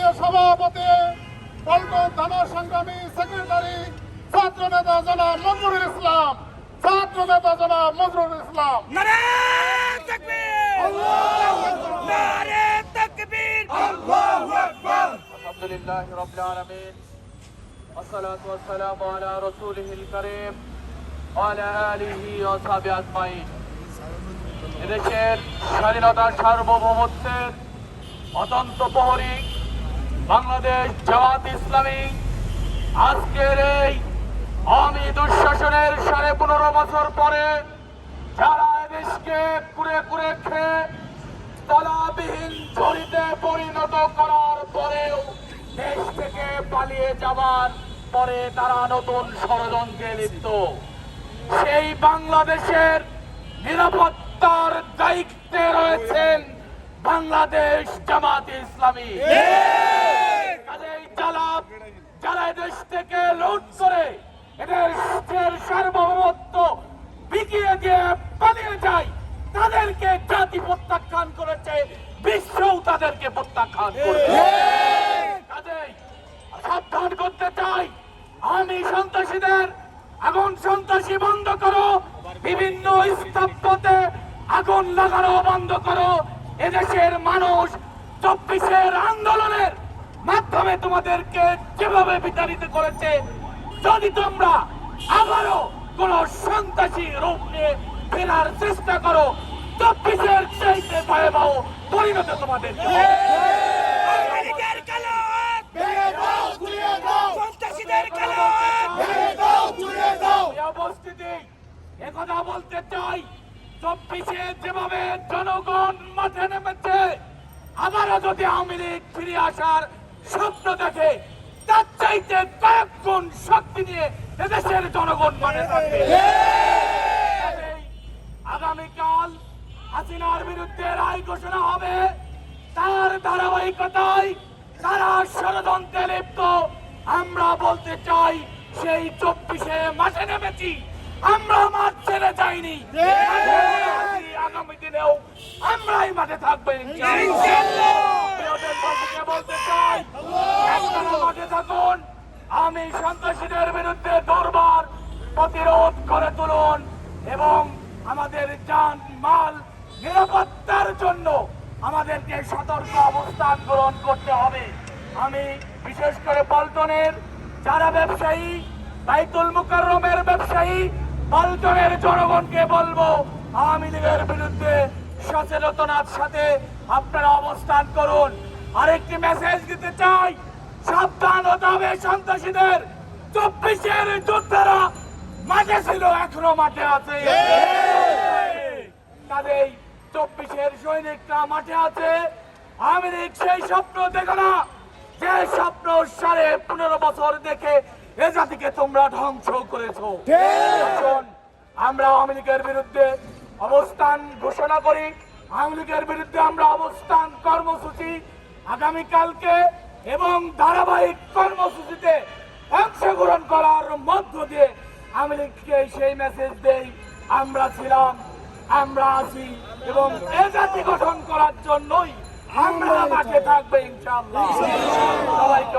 কেন্দ্রীয় সভাপতি পল্টন থানা সংগ্রামী সেক্রেটারি ছাত্র নেতা জনাব মজরুল ইসলাম ছাত্র নেতা জনাব মজরুল ইসলাম নারে তাকবীর নারে তাকবীর الحمد لله رب العالمين والصلاة والسلام على رسوله الكريم وعلى آله وصحبه أجمعين এদেশের স্বাধীনতার সার্বভৌমত্বের অতন্ত প্রহরী বাংলাদেশ জামাত ইসলামী আজকের এই আওয়ামী দুঃশাসনের সাড়ে পনেরো বছর পরে যারা এদেশকে কুড়ে কুড়ে খেয়ে তলাবিহীন ঝুড়িতে পরিণত করার পরেও দেশ থেকে পালিয়ে যাবার পরে তারা নতুন ষড়যন্ত্রে লিপ্ত। সেই বাংলাদেশের নিরাপত্তার দায়িত্বে রয়েছেন বাংলাদেশ জামাত ইসলামী। থেকে লুট করে সার্বভৌমত্ব বিকিয়ে দিয়ে পালিয়ে যায়, তাদেরকে জাতি প্রত্যাখ্যান করেছে, বিশ্বও তাদেরকে প্রত্যাখ্যান করেছে। সাবধান করতে চাই। আমি সন্ত্রাসীদের, আগুন সন্ত্রাসী বন্ধ করো, বিভিন্ন আগুন লাগানো বন্ধ করো। এদেশের মানুষ চব্বিশের আন্দোলনের মাধ্যমে তোমাদেরকে যেভাবে বিতাড়িত করেছে যদি তোমরা আবারও কোন সন্ত্রাসী রূপ নিয়ে ফেরার চেষ্টা করো চব্বিশের চাইতে ভয়াবহ পরিণত তোমাদের একথা বলতে চাই চব্বিশে যেভাবে জনগণ মাঠে নেমেছে আবারও যদি আওয়ামী লীগ ফিরে আসার স্বপ্ন দেখে তার চাইতে কয়েক গুণ শক্তি নিয়ে এদেশের জনগণ মানে থাকবে আগামীকাল হাসিনার বিরুদ্ধে রায় ঘোষণা হবে। তার ধারাবাহিকতায় তারা ষড়যন্ত্রে লিপ্ত। আমরা বলতে চাই সেই চব্বিশে মাঠে নেমেছি। আমরা মাঠ ছেড়ে যাইনি। আগামী দিনেও আমরাই মাঠে থাকব ইনশাআল্লাহ। প্রিয় দেশবাসীকে বলতে চাই আপনারা মাঠে থাকুন আমি সন্ত্রাসীদের বিরুদ্ধে দুর্বার প্রতিরোধ করে তুলুন এবং আমাদের যান মাল নিরাপত্তার জন্য আমাদেরকে সতর্ক অবস্থান গ্রহণ করতে হবে। আমি বিশেষ করে পল্টনের, যারা ব্যবসায়ী, বাইতুল মুকাররমের ব্যবসায়ী, পল্টনের জনগণকে বলব, আওয়ামী লীগের বিরুদ্ধে সচেতনার সাথে আপনারা অবস্থান করুন। আরেকটি মেসেজ দিতে চাই, সাবধান হতে হবে সন্ত্রাসীদের। চব্বিশের যোদ্ধারা মাঠে ছিল এখনও মাঠে আছে কাজেই চব্বিশের সৈনিকরা মাঠে আছে। আওয়ামী সেই স্বপ্ন দেখো না যে স্বপ্ন সাড়ে পনেরো বছর দেখে এ জাতিকে তোমরা ধ্বংস করেছ। আমরা লীগের বিরুদ্ধে অবস্থান ঘোষণা করি লীগের বিরুদ্ধে আমরা অবস্থান কর্মসূচি আগামীকালকে এবং ধারাবাহিক কর্মসূচিতে লীগকে সেই মেসেজ দেই আমরা ছিলাম আমরা আছি এবং এ জাতি গঠন করার জন্যই আমরা মাঠে থাকবে ইনশাল্লাহ সবাইকে